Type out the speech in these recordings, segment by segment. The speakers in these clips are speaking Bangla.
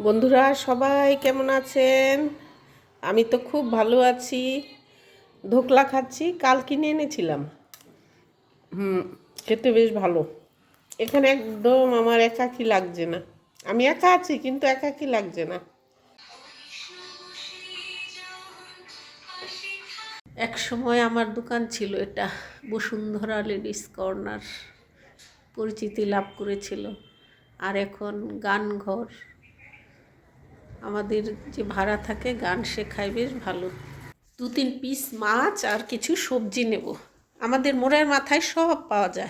বন্ধুরা, সবাই কেমন আছেন? আমি তো খুব ভালো আছি। ধোকলা খাচ্ছি, কাল কিনে এনেছিলাম। হুম, খেতে বেশ ভালো। এখানে একদম আমার একাকি লাগছে না। আমি একা আছি, কিন্তু একাকি লাগছে না। এক সময় আমার দোকান ছিল এটা, বসুন্ধরা লেডিস কর্নার। পরিচিতি লাভ করেছিল। আর এখন গান ঘর আমাদের যে ভাড়া থাকে, গান শেখায় বেশ ভালো। দু তিন পিস মাছ আর কিছু সবজি নেব। আমাদের মোড়ের মাথায় সব পাওয়া যায়।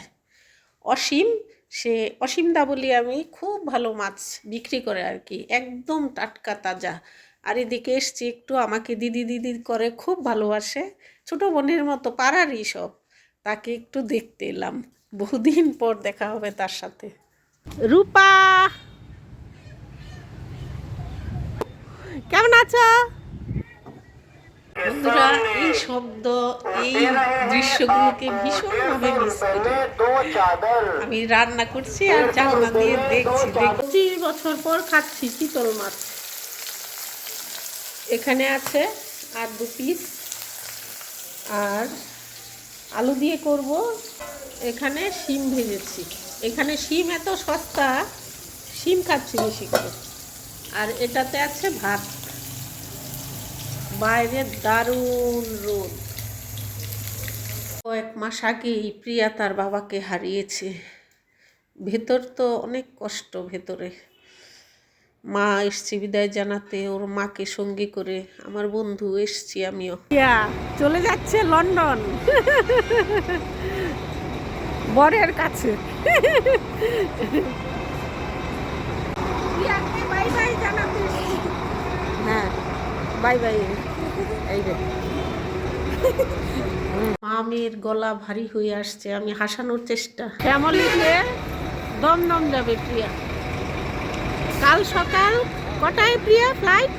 অসীম, সে অসীম দা বলি আমি, খুব ভালো মাছ বিক্রি করে আর কি, একদম টাটকা তাজা। আর এদিকে এসছি একটু আমাকে দিদি দিদি করে খুব ভালোবাসে। ছোট বোনের মতো, পাড়ারই সব। তাকে একটু দেখতে এলাম। বহুদিন পর দেখা হবে তার সাথে। রূপা! কেমন আছো? বন্ধুরা, এই শব্দ, এই দৃশ্যগুলোকে ভীষণভাবে মিস করি। আমি রান্না করছি আর জানলা দিয়ে দেখছি পঁচিশ বছর পর খাচ্ছি চিতল মাছ। এখানে আছে আর দু পিস আর আলু দিয়ে করব। এখানে শিম ভেজেছি। এখানে শিম এত সস্তা, শিম খাচ্ছি বেশি করে। আর এটাতে আছে ভাত। বাইরে দারুণ রোদ। কয়েক মাস আগেই প্রিয়া তার বাবাকে হারিয়েছে। ভেতর তো অনেক কষ্ট ভেতরে। মা এসছি বিদায় জানাতে ওর মাকে সঙ্গী করে। আমার বন্ধু এসছি আমিও। চলে যাচ্ছে লন্ডন। বরের কাছে। বাই বাই জানাতে। হ্যাঁ বাই বাই মামের গলা ভারী হয়ে আসছে আমি হাসানোর চেষ্টা। ফ্যামিলিতে দম দম যাবে প্রিয়া। কাল সকাল কটায় প্রিয়া ফ্লাইট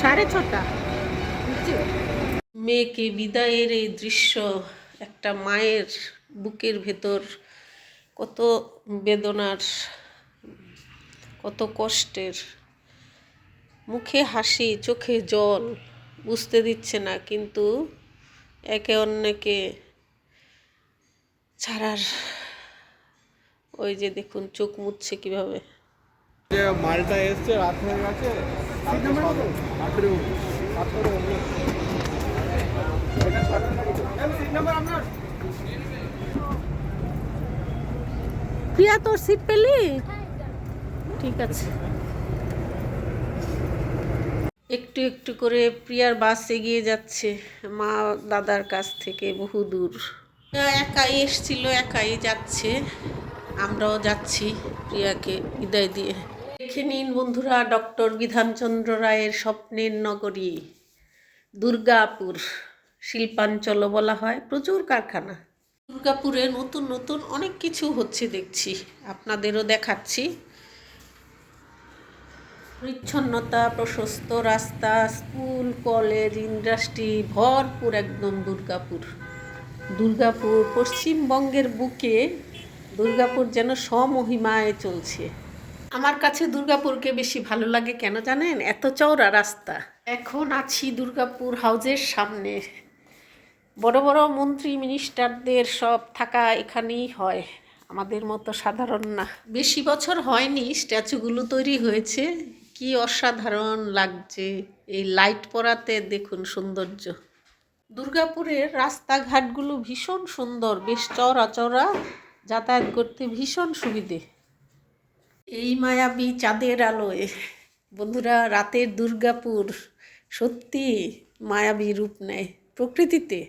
সাড়ে ছটা। মেয়েকে বিদায়ের এই দৃশ্য একটা মায়ের বুকের ভেতর কত বেদনার কত কষ্টের। মুখে হাসি চোখে জল। বুঝতে দিচ্ছে না কিন্তু একে অন্যকে ছাড়ার ওই যে দেখুন চোখ মুছছে কীভাবে। যে মালটা এসছে রাত হয়ে গেছে প্রিয়া তোর সিট পেলি? ঠিক আছে। একটু একটু করে প্রিয়ার বাস এগিয়ে যাচ্ছে, মা দাদার কাছ থেকে বহু দূর। একাই এসছিল, একাই যাচ্ছে। আমরাও যাচ্ছি প্রিয়াকে বিদায় দিয়ে। দেখে নিন বন্ধুরা, ডক্টর বিধানচন্দ্র রায়ের স্বপ্নের নগরী, দুর্গাপুর, শিল্পাঞ্চল বলা হয়, প্রচুর কারখানা। দুর্গাপুরে নতুন নতুন অনেক কিছু হচ্ছে দেখছি, আপনাদেরও দেখাচ্ছি। পরিচ্ছন্নতা, প্রশস্ত রাস্তা, স্কুল, কলেজ, ইন্ডাস্ট্রি ভরপুর একদম দুর্গাপুর। দুর্গাপুর পশ্চিমবঙ্গের বুকে দুর্গাপুর যেন স্বমহিমায় চলছে। আমার কাছে দুর্গাপুরকে বেশি ভালো লাগে কেন জানেন? এত চওড়া রাস্তা। এখন আছি দুর্গাপুর হাউজের সামনে। বড় বড় মন্ত্রী মিনিস্টারদের সব থাকা এখানেই হয়। আমাদের মতো সাধারণ না। বেশি বছর হয়নি স্ট্যাচুগুলো তৈরি হয়েছে। কি অসাধারণ লাগছে এই লাইট পরাতে, দেখুন সৌন্দর্য। দুর্গাপুরের রাস্তাঘাটগুলো ভীষণ সুন্দর, বেশ চওড়া চওড়া যাতায়াত করতে ভীষণ সুবিধে। এই মায়াবী চাঁদের আলোয়, বন্ধুরা, রাতের দুর্গাপুর সত্যি মায়াবী রূপ নেয় প্রকৃতিতে।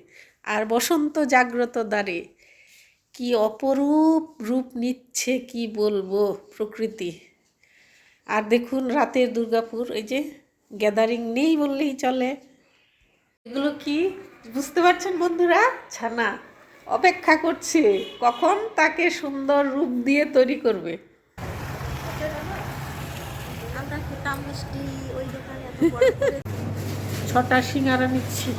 আর বসন্ত জাগ্রত দ্বারে কি অপরূপ রূপ নিচ্ছে, কি বলব প্রকৃতি। আর দেখুন রাতের দুর্গাপুর, এই যে গ্যাদারিং নেই বললেই চলে। এগুলো কি? বুঝতে পারছেন বন্ধুরা? ছানা অপেক্ষা করছে, কখন তাকে সুন্দর রূপ দিয়ে তৈরি করবে? ছটা সিঙ্গারা নিচ্ছি।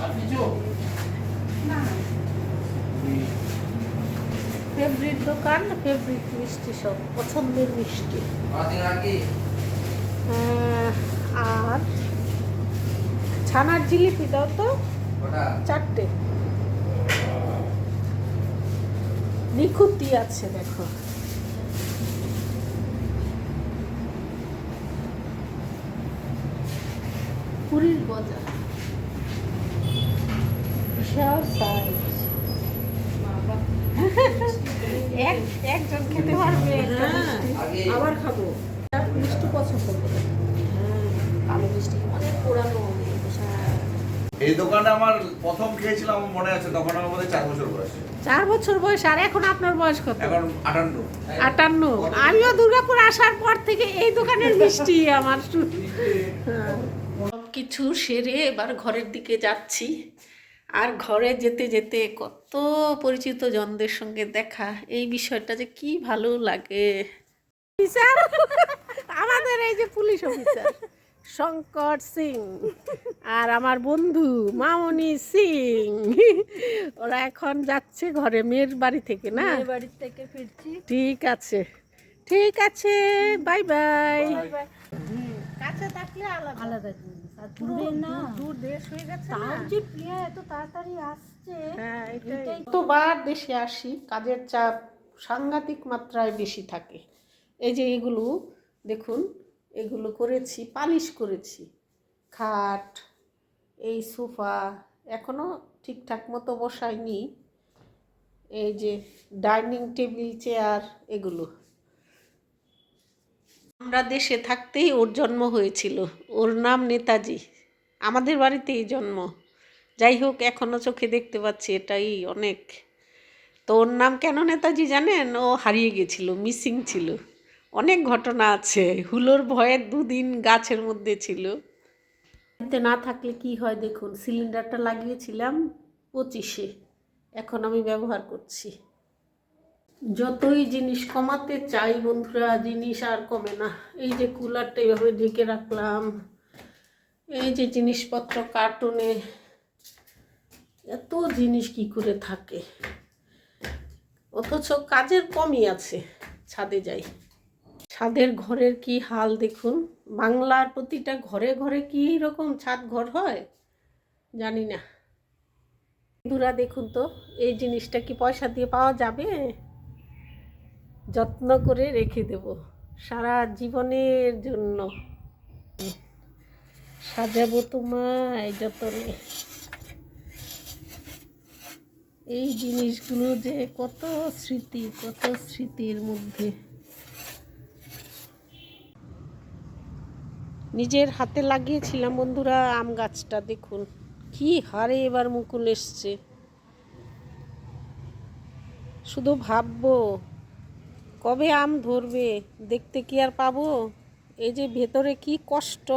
ফেভারিট দোকান ফেভারিট মিষ্টি সব পছন্দের মিষ্টি। আর ছানার জিলিপি দাও তো। চারটে। নিখুঁতি আছে দেখো। পুরীর গজা। বিশাল সাইজ এক একজন খেতে পারবে আবার খাব। পছন্দ করে কালো মিষ্টি অনেক পুরানো এই দোকানে আমার প্রথম খেয়েছিলাম আমার মনে আছে তখন আমার মধ্যে চার বছর বয়স। চার বছর বয়স আর এখন আপনার বয়স কত? এখন আটান্ন। আটান্ন। আমিও দুর্গাপুর আসার পর থেকে এই দোকানের মিষ্টি আমার। সব কিছু সেরে এবার ঘরের দিকে যাচ্ছি। আর ঘরে যেতে যেতে কত পরিচিত জনদের সঙ্গে দেখা এই বিষয়টা যে কি ভালো লাগে। আমাদের এই যে পুলিশ অফিসার শঙ্কর সিং আর আমার বন্ধু মামনি সিং। ওরা এখন যাচ্ছে ঘরে মেয়ের বাড়ি থেকে না? বাড়ির থেকে ফিরছি। ঠিক আছে ঠিক আছে বাই বাই। কাছে থাকলে আলাদা। আলাদা জিনিস। আর দূরে না। দূর দেশ হয়ে গেছে তার যে প্রিয়া এত তাড়াতাড়ি আসছে হ্যাঁ এটাই। কতবার দেশে আসি কাজের চাপ সাংঘাতিক মাত্রায় বেশি থাকে। এই যে এগুলো দেখুন, এগুলো করেছি, পালিশ করেছি। খাট, এই সোফা এখনও ঠিকঠাক মতো বসায়নি এই যে ডাইনিং টেবিল, চেয়ার, এগুলো। আমরা দেশে থাকতেই ওর জন্ম হয়েছিল। ওর নাম নেতাজি। আমাদের বাড়িতেই জন্ম। যাই হোক এখনও চোখে দেখতে পাচ্ছি, এটাই অনেক। তো ওর নাম কেন নেতাজি জানেন? ও হারিয়ে গেছিল, মিসিং ছিল। অনেক ঘটনা আছে। হুলোর ভয়ে দুদিন গাছের মধ্যে ছিল। না থাকলে কি হয় দেখুন, সিলিন্ডারটা লাগিয়েছিলাম পঁচিশে। এখন আমি ব্যবহার করছি। যতই জিনিস কমাতে চাই বন্ধুরা, জিনিস আর কমে না। এই যে কুলারটা এইভাবে ঢেকে রাখলাম। এই যে জিনিসপত্র কার্টুনে। এত জিনিস কি করে থাকে? অথচ কাজের কমই আছে, ছাদে যাই। ছাদের ঘরের কি হাল দেখুন? বাংলার প্রতিটা ঘরে ঘরে কি রকম ছাদ ঘর হয়? জানি না। বন্ধুরা, দেখুন তো, এই জিনিসটা কি পয়সা দিয়ে পাওয়া যাবে? যত্ন করে রেখে দেব। সারা জীবনের জন্য। সাজাবো তোমায় যতনে। এই জিনিসগুলো যে কত স্মৃতি, কত স্মৃতির মধ্যে। নিজের হাতে লাগিয়েছিলাম, বন্ধুরা, আম গাছটা, দেখুন। কি হারে এবার মুকুল এসছে। শুধু ভাববো, কবে আম ধরবে, দেখতে কি আর পাবো? এই যে ভেতরে কি কষ্ট।